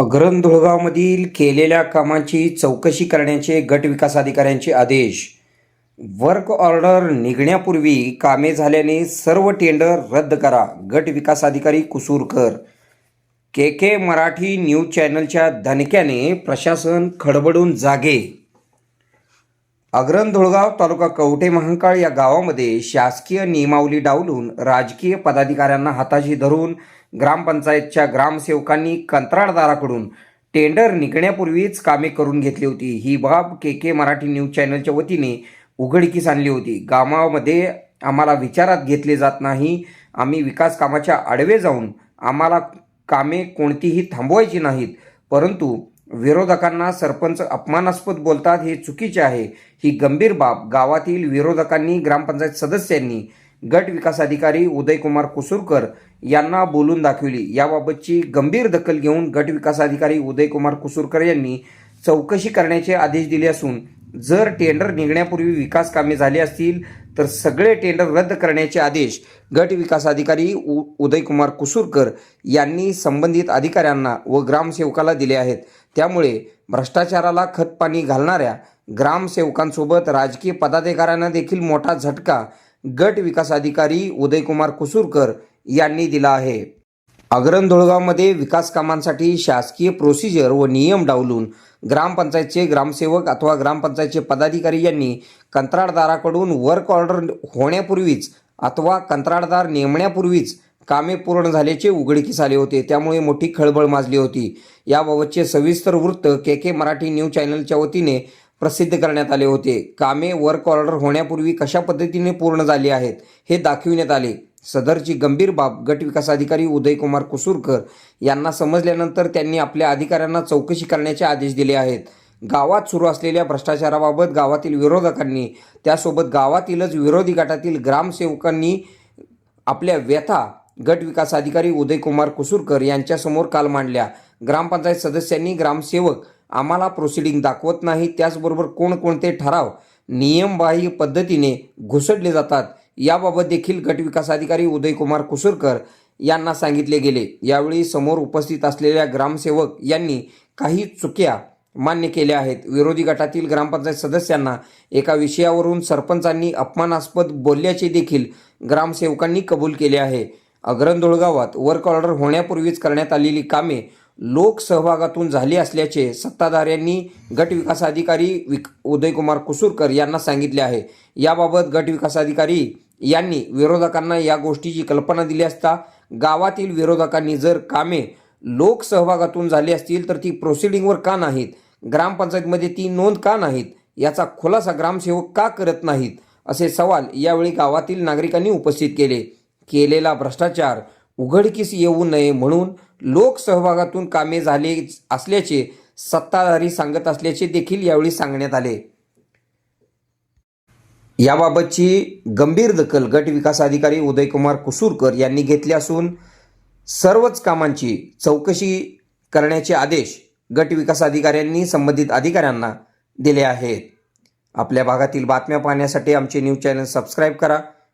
अग्रण धुळगावमधील केलेल्या कामांची चौकशी करण्याचे गट विकास अधिकाऱ्यांचे आदेश. वर्क ऑर्डर निघण्यापूर्वी कामे झाल्याने सर्व टेंडर रद्द करा गट विकास अधिकारी कुसूरकर. के के मराठी न्यूज चॅनलच्या धनक्याने प्रशासन खडबडून जागे. अग्रण धुळगाव तालुका कवठे महांकाळ या गावामध्ये शासकीय नियमावली डावलून राजकीय पदाधिकाऱ्यांना हाताशी धरून ग्रामपंचायतच्या ग्रामसेवकांनी कंत्राटदाराकडून टेंडर निघण्यापूर्वीच कामे करून घेतली होती. ही बाब के के मराठी न्यूज चॅनलच्या वतीने उघडकीस आणली होती. गावामध्ये आम्हाला विचारात घेतले जात नाही. आम्ही विकास कामाच्या आडवे जाऊन आम्हाला कामे कोणतीही थांबवायची नाहीत. परंतु विरोधकांना सरपंच अपमानास्पद बोलतात हे चुकीचे आहे. ही गंभीर बाब. गावातील विरोधकांनी ग्रामपंचायत सदस्यांनी गट विकास अधिकारी उदयकुमार कुसूरकर यांना बोलून दाखविली. याबाबतची गंभीर दखल घेऊन गट विकास अधिकारी उदयकुमार कुसूरकर यांनी चौकशी करण्याचे आदेश दिले असून जर टेंडर निघण्यापूर्वी विकास कामे झाली असतील तर सगळे टेंडर रद्द करण्याचे आदेश गट विकास अधिकारी उ उदयकुमार कुसूरकर यांनी संबंधित अधिकाऱ्यांना व ग्रामसेवकाला दिले आहेत. त्यामुळे भ्रष्टाचाराला खतपाणी घालणाऱ्या ग्रामसेवकांसोबत राजकीय पदाधिकाऱ्यांना देखील मोठा झटका गट विकास अधिकारी उदयकुमार कुसूरकर यांनी दिला आहे. अग्रन धुळगावमध्ये विकास कामांसाठी शासकीय प्रोसिजर व नियम डावलून ग्रामपंचायतचे ग्रामसेवक अथवा ग्रामपंचायतचे पदाधिकारी यांनी कंत्राटदाराकडून वर्क ऑर्डर होण्यापूर्वीच अथवा कंत्राटदार नेमण्यापूर्वीच कामे पूर्ण झाल्याचे उघडकीस आले होते. त्यामुळे मोठी खळबळ माजली होती. याबाबतचे सविस्तर वृत्त के के मराठी न्यूज चॅनलच्या वतीने प्रसिद्ध करण्यात आले होते. कामे वर्क ऑर्डर होण्यापूर्वी कशा पद्धतीने पूर्ण झाली आहेत हे दाखविण्यात आले. सदरची गंभीर बाब गट विकास अधिकारी उदयकुमार कुसूरकर यांना समजल्यानंतर त्यांनी आपल्या अधिकाऱ्यांना चौकशी करण्याचे आदेश दिले आहेत. गावात सुरू असलेल्या भ्रष्टाचाराबाबत गावातील विरोधकांनी त्यासोबत गावातीलच विरोधी गटातील ग्रामसेवकांनी आपल्या व्यथा गट विकास अधिकारी उदयकुमार कुसूरकर यांच्यासमोर काल मांडल्या. ग्रामपंचायत सदस्यांनी ग्रामसेवक आम्हाला प्रोसिडिंग दाखवत नाही. त्याचबरोबर कोणकोणते ठराव नियमबाह्य पद्धतीने घुसडले जातात. याबाबत देखील गटविकास अधिकारी उदयकुमार कुसुरकर यांना सांगितले गेले. यावेळी समोर उपस्थित असलेल्या ग्रामसेवक यांनी काही चुक्या मान्य केल्या आहेत. विरोधी गटातील ग्रामपंचायत सदस्यांना एका विषयावरून सरपंचांनी अपमानास्पद बोलल्याचे देखील ग्रामसेवकांनी कबूल केले आहे. अग्रंधोळ गावात वर्क ऑर्डर होण्यापूर्वीच करण्यात आलेली कामे लोकसहभागातून झाली असल्याचे सत्ताधाऱ्यांनी गटविकास अधिकारी विक उदयकुमार कुसूरकर यांना सांगितले आहे. याबाबत गटविकास अधिकारी यांनी विरोधकांना या गोष्टीची कल्पना दिली असता गावातील विरोधकांनी जर कामे लोकसहभागातून झाली असतील तर ती प्रोसिडिंगवर का नाहीत? ग्रामपंचायतमध्ये ती नोंद का नाहीत? याचा खुलासा ग्रामसेवक का करत नाहीत? असे सवाल यावेळी गावातील नागरिकांनी उपस्थित केले. केलेला भ्रष्टाचार उघडकीस येऊ नये म्हणून लोकसहभागातून कामे झाले असल्याचे सत्ताधारी सांगत असल्याचे देखील यावेळी सांगण्यात आले. याबाबतची गंभीर दखल गट विकास अधिकारी उदयकुमार कुसूरकर यांनी घेतली असून सर्वच कामांची चौकशी करण्याचे आदेश गट विकास अधिकाऱ्यांनी संबंधित अधिकाऱ्यांना दिले आहेत. आपल्या भागातील बातम्या पाहण्यासाठी आमचे न्यूज चॅनल सबस्क्राईब करा.